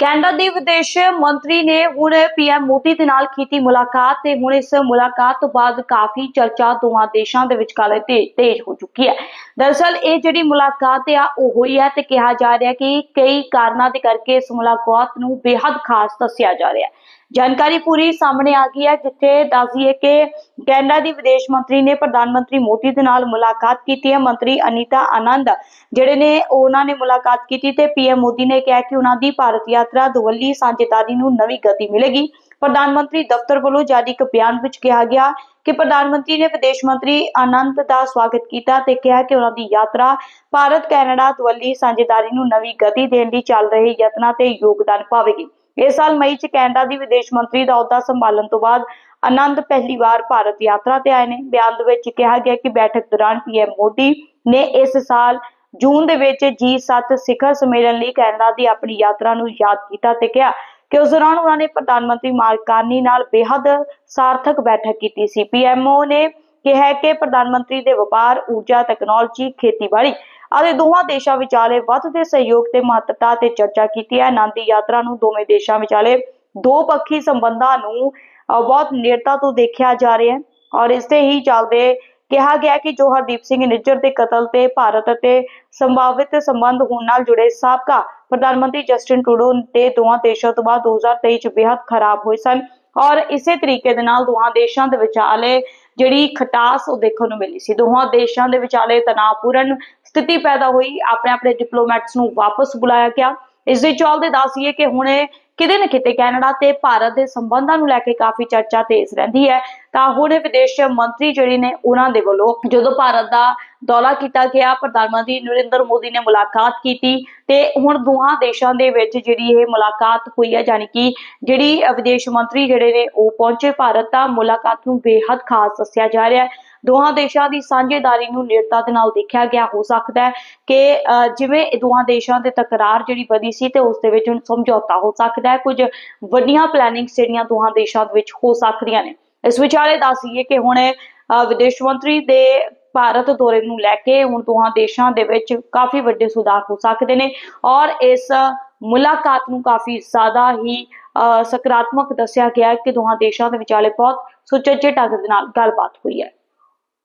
Canada ਦੇ ਵਿਦੇਸ਼ ਮੰਤਰੀ ਨੇ ਹੁਣ ਪੀਐਮ ਮੋਦੀ ਦੇ ਨਾਲ ਕੀਤੀ ਮੁਲਾਕਾਤ ਤੇ ਹੁਣ ਇਸ ਮੁਲਾਕਾਤ ਤੋਂ ਬਾਅਦ ਕਾਫੀ ਚਰਚਾ ਦੋਵਾਂ ਦੇਸ਼ਾਂ ਦੇ ਵਿਚਕਾਰ ਤੇਜ਼ ਹੋ ਚੁੱਕੀ ਹੈ। ਦਰਅਸਲ ਇਹ ਜਿਹੜੀ ਮੁਲਾਕਾਤ ਆ, ਉਹ ਹੋਈ ਹੈ ਤੇ ਕਿਹਾ ਜਾ ਰਿਹਾ ਕਿ ਕਈ ਕਾਰਨਾਂ ਦੇ ਕਰਕੇ ਇਸ ਮੁਲਾਕਾਤ ਨੂੰ ਬੇहद ਖਾਸ ਦੱਸਿਆ ਜਾ ਰਿਹਾ ਹੈ। ਜਾਣਕਾਰੀ ਪੂਰੀ ਸਾਹਮਣੇ ਆ ਗਈ ਹੈ, ਜਿੱਥੇ ਦੱਸਦੀਏ ਕਿ ਕੈਨੇਡਾ ਦੀ ਵਿਦੇਸ਼ ਮੰਤਰੀ ਨੇ ਪ੍ਰਧਾਨ ਮੰਤਰੀ ਮੋਦੀ ਦੇ ਨਾਲ ਮੁਲਾਕਾਤ ਕੀਤੀ ਹੈ। ਮੰਤਰੀ ਅਨੀਤਾ ਆਨੰਦ, ਜਿਹੜੇ ਨੇ ਉਹਨਾਂ ਨੇ ਮੁਲਾਕਾਤ ਕੀਤੀ ਤੇ ਪੀਐਮ ਮੋਦੀ ਨੇ ਕਿਹਾ ਕਿ ਉਹਨਾਂ ਦੀ ਭਾਰਤ ਯਾਤਰਾ ਦੁਵੱਲੀ ਸਾਂਝੇਦਾਰੀ ਨੂੰ ਨਵੀਂ ਗਤੀ ਮਿਲੇਗੀ। ਪ੍ਰਧਾਨ ਮੰਤਰੀ ਦਫ਼ਤਰ ਵੱਲੋਂ ਜਾਰੀ ਇੱਕ ਬਿਆਨ ਵਿੱਚ ਕਿਹਾ ਗਿਆ ਕਿ ਪ੍ਰਧਾਨ ਮੰਤਰੀ ਨੇ ਵਿਦੇਸ਼ ਮੰਤਰੀ ਆਨੰਦ ਦਾ ਸਵਾਗਤ ਕੀਤਾ ਤੇ ਕਿਹਾ ਕਿ ਉਹਨਾਂ ਦੀ ਯਾਤਰਾ ਭਾਰਤ ਕੈਨੇਡਾ ਦੁਵੱਲੀ ਸਾਂਝੇਦਾਰੀ ਨੂੰ ਨਵੀਂ ਗਤੀ ਦੇਣ ਲਈ ਚੱਲ ਰਹੇ ਯਤਨਾਂ ਤੇ ਯੋਗਦਾਨ ਪਾਵੇਗੀ। ਇਸ ਸਾਲ ਮਈ 'ਚ ਕੈਨੇਡਾ ਦੀ ਵਿਦੇਸ਼ ਮੰਤਰੀ ਦਾ ਅਹੁਦਾ ਸੰਭਾਲਣ ਤੋਂ ਬਾਅਦ ਆਨੰਦ ਪਹਿਲੀ ਵਾਰ ਭਾਰਤ ਯਾਤਰਾ ਤੇ ਆਏ ਨੇ। ਬਿਆਨ ਦੇ ਵਿੱਚ ਕਿਹਾ ਗਿਆ ਕਿ ਬੈਠਕ ਦੌਰਾਨ ਪੀਐਮ ਮੋਦੀ ਨੇ ਇਸ ਸਾਲ ਜੂਨ ਦੇ ਵਿੱਚ G7 ਸਿਖਰ ਸੰਮੇਲਨ ਲਈ ਕੈਨੇਡਾ ਦੀ ਆਪਣੀ ਯਾਤਰਾ ਨੂੰ ਯਾਦ ਕੀਤਾ ਤੇ ਕਿਹਾ ਕਿ ਉਸ ਦੌਰਾਨ ਉਹਨਾਂ ਨੇ ਪ੍ਰਧਾਨ ਮੰਤਰੀ ਮਾਰਕ ਕਾਰਨੀ ਨਾਲ ਬੇहद ਸਾਰਥਕ ਬੈਠਕ ਕੀਤੀ ਸੀ। ਪੀਐਮਓ ਨੇ ਕਿਹਾ ਕਿ ਪ੍ਰਧਾਨ ਮੰਤਰੀ ਦੇ ਵਪਾਰ, ਊਰਜਾ ਟੈਕਨੋਲੋਜੀ ਖੇਤੀਬਾੜੀ ਅਤੇ ਦੋਵਾਂ ਦੇਸ਼ਾਂ ਵਿਚਾਲੇ ਵੱਧਦੇ ਸਹਿਯੋਗ ਤੇ ਮਹੱਤਤਾ ਤੇ ਚਰਚਾ ਕੀਤੀ ਹੈ। ਆਨੰਦ ਦੀ ਯਾਤਰਾ ਨੂੰ ਦੋਵੇਂ ਦੇਸ਼ਾਂ ਵਿਚਾਲੇ ਦੋ ਪੱਖੀ ਸੰਬੰਧਾਂ ਨੂੰ ਬਹੁਤ ਨੇੜਤਾ ਤੋਂ ਦੇਖਿਆ ਜਾ ਰਿਹਾ ਹੈ ਔਰ ਇਸ ਤੇ ਹੀ ਚੱਲਦੇ ਕਿਹਾ ਗਿਆ ਕਿ ਜੋ ਹਰਦੀਪ ਸਿੰਘ ਨਿੱਜਰ ਦੇ ਕਤਲ ਤੇ ਭਾਰਤ ਅਤੇ ਸੰਭਾਵਿਤ ਸੰਬੰਧ ਹੋਣ ਨਾਲ ਜੁੜੇ ਸਾਬਕਾ ਪ੍ਰਧਾਨ ਮੰਤਰੀ ਜਸਟਿਨ ਟਰੂਡੋ ਦੇ ਦੋਵਾਂ ਦੇਸ਼ਾਂ ਤੋਂ ਬਾਅਦ 2023 ਚ ਬੇहद ਖਰਾਬ ਹੋਏ ਸਨ ਔਰ ਇਸੇ ਤਰੀਕੇ ਦੇ ਨਾਲ ਦੋਹਾਂ ਦੇਸ਼ਾਂ ਦੇ ਵਿਚਾਲੇ ਜਿਹੜੀ ਖਟਾਸ ਉਹ ਦੇਖਣ ਨੂੰ ਮਿਲੀ ਸੀ। ਦੋਹਾਂ ਦੇਸ਼ਾਂ ਦੇ ਵਿਚਾਲੇ ਤਣਾਅਪੂਰਨ ਸਥਿਤੀ ਪੈਦਾ ਹੋਈ, ਆਪਣੇ ਆਪਣੇ ਡਿਪਲੋਮੈਟਸ ਨੂੰ ਵਾਪਸ ਬੁਲਾਇਆ ਗਿਆ। ਇਸ ਦੇ ਚੱਲਦੇ ਦੱਸੀਏ ਕਿ ਹੁਣੇ ਕਿਤੇ ਨਾ ਕਿਤੇ ਕੈਨੇਡਾ ਤੇ ਭਾਰਤ ਦੇ ਸੰਬੰਧਾਂ ਨੂੰ ਲੈ ਕੇ ਕਾਫੀ ਚਰਚਾ ਤੇਜ਼ ਰਹਿੰਦੀ ਹੈ। ਤਾਂ ਹੁਣ ਵਿਦੇਸ਼ ਮੰਤਰੀ ਜਿਹੜੇ ਨੇ ਉਹਨਾਂ ਦੇ ਵੱਲੋਂ ਜਦੋਂ ਭਾਰਤ ਦਾ ਦੌਰਾ ਕੀਤਾ ਗਿਆ, ਪ੍ਰਧਾਨ ਮੰਤਰੀ ਨਰਿੰਦਰ ਮੋਦੀ ਨੇ ਮੁਲਾਕਾਤ ਕੀਤੀ ਤੇ ਹੁਣ ਦੋਹਾਂ ਦੇਸ਼ਾਂ ਦੇ ਵਿੱਚ ਜਿਹੜੀ ਇਹ ਮੁਲਾਕਾਤ ਹੋਈ ਹੈ ਯਾਨੀ ਕਿ ਜਿਹੜੀ ਵਿਦੇਸ਼ ਮੰਤਰੀ ਜਿਹੜੇ ਨੇ ਉਹ ਪਹੁੰਚੇ, ਭਾਰਤ ਤਾਂ ਮੁਲਾਕਾਤ ਨੂੰ ਬੇहद ਖਾਸ ਦੱਸਿਆ ਜਾ ਰਿਹਾ ਹੈ। ਦੋਹਾਂ ਦੇਸ਼ਾਂ ਦੀ ਸਾਂਝੇਦਾਰੀ ਨੂੰ ਨੇੜਤਾ ਦੇ ਨਾਲ ਦੇਖਿਆ ਗਿਆ ਹੋ ਸਕਦਾ ਹੈ ਕਿ ਅ, ਜਿਵੇਂ ਦੋਹਾਂ ਦੇਸ਼ਾਂ ਦੇ ਤਕਰਾਰ ਜਿਹੜੀ ਵਧੀ ਸੀ ਤੇ ਉਸ ਦੇ ਵਿੱਚ ਹੁਣ ਸਮਝੌਤਾ ਹੋ ਸਕਦਾ ਹੈ। ਕੁਝ ਵੱਡੀਆਂ ਪਲੈਨਿੰਗਸ ਜਿਹੜੀਆਂ ਦੋਹਾਂ ਦੇਸ਼ਾਂ ਦੇ ਵਿੱਚ ਹੋ ਸਕਦੀਆਂ ਨੇ। ਇਸ ਵਿਚਾਲੇ ਦੱਸੀਏ ਕਿ ਹੁਣ ਵਿਦੇਸ਼ ਮੰਤਰੀ ਦੇ ਭਾਰਤ ਦੌਰੇ ਨੂੰ ਲੈ ਕੇ ਹੁਣ ਦੋਹਾਂ ਦੇਸ਼ਾਂ ਦੇ ਵਿੱਚ ਕਾਫੀ ਵੱਡੇ ਸੁਧਾਰ ਹੋ ਸਕਦੇ ਨੇ ਔਰ ਇਸ ਮੁਲਾਕਾਤ ਨੂੰ ਕਾਫੀ ਜ਼ਿਆਦਾ ਹੀ ਅ, ਸਕਾਰਾਤਮਕ ਦੱਸਿਆ ਗਿਆ ਕਿ ਦੋਹਾਂ ਦੇਸ਼ਾਂ ਦੇ ਵਿਚਾਲੇ ਬਹੁਤ ਸੁਚੱਜੇ ਢੰਗ ਦੇ ਨਾਲ ਗੱਲਬਾਤ ਹੋਈ ਹੈ।